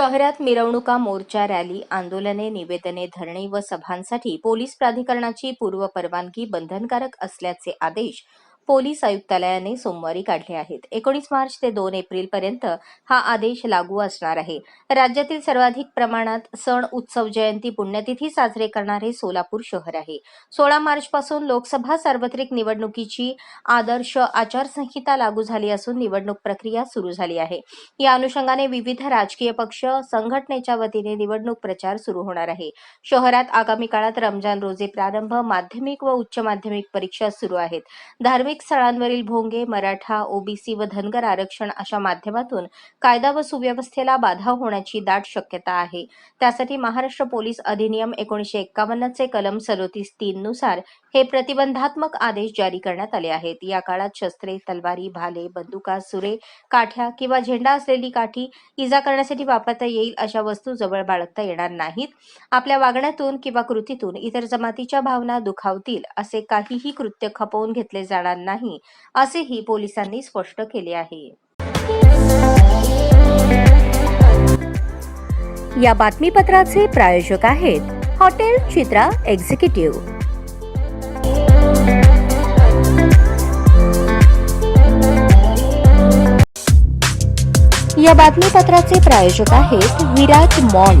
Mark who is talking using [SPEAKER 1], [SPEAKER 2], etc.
[SPEAKER 1] शहरात मिरवणुका मोर्चा रॅली आंदोलने निवेदने धरणे व सभांसाठी पोलीस प्राधिकरणाची पूर्व परवानगी बंधनकारक असल्याचे आदेश पोलीस आयुक्तालयाने सोमवारी काढले आहेत. एकोणीस मार्च ते दोन एप्रिल पर्यंत हा आदेश लागू असणार आहे. राज्यातील सर्वाधिक प्रमाणात सण उत्सव जयंती पुण्यतिथी साजरे करणारे सोलापूर शहर आहे. सोळा मार्च पासून लोकसभा सार्वत्रिक निवडणुकीची आदर्श आचारसंहिता लागू झाली असून निवडणूक प्रक्रिया सुरू झाली आहे. या अनुषंगाने विविध राजकीय पक्ष संघटनेच्या वतीने निवडणूक प्रचार सुरू होणार आहे. शहरात आगामी काळात रमजान रोजे प्रारंभ माध्यमिक व उच्च माध्यमिक परीक्षा सुरू आहेत. धार्मिक स्थळांवरील भोंगे मराठा ओबीसी व धनगर आरक्षण अशा माध्यमातून कायदा व सुव्यवस्थेला बाधा होण्याची दाट शक्यता आहे. त्यासाठी महाराष्ट्र पोलीस अधिनियम एकोणीशे एक्कावन्नचे कलम सदोतीस तीन नुसार हे प्रतिबंधात्मक आदेश जारी करण्यात आले आहेत. या काळात शस्त्रे तलवारी भाले बंदुका सुरे काठ्या किंवा झेंडा असलेली काठी इजा करण्यासाठी वापरता येईल अशा वस्तू जवळ बाळगता येणार नाहीत. आपल्या वागण्यातून किंवा कृतीतून इतर जमातीच्या भावना दुखावतील असे काहीही कृत्य खपवून घेतले जाणार नाही असेही पोलिसांनी स्पष्ट केले आहे.
[SPEAKER 2] या बातमीपत्राचे प्रायोजक आहेत हॉटेल चित्रा एक्झिक्युटिव्ह. या बातमीपत्राचे प्रायोजक आहेत विराज मॉल.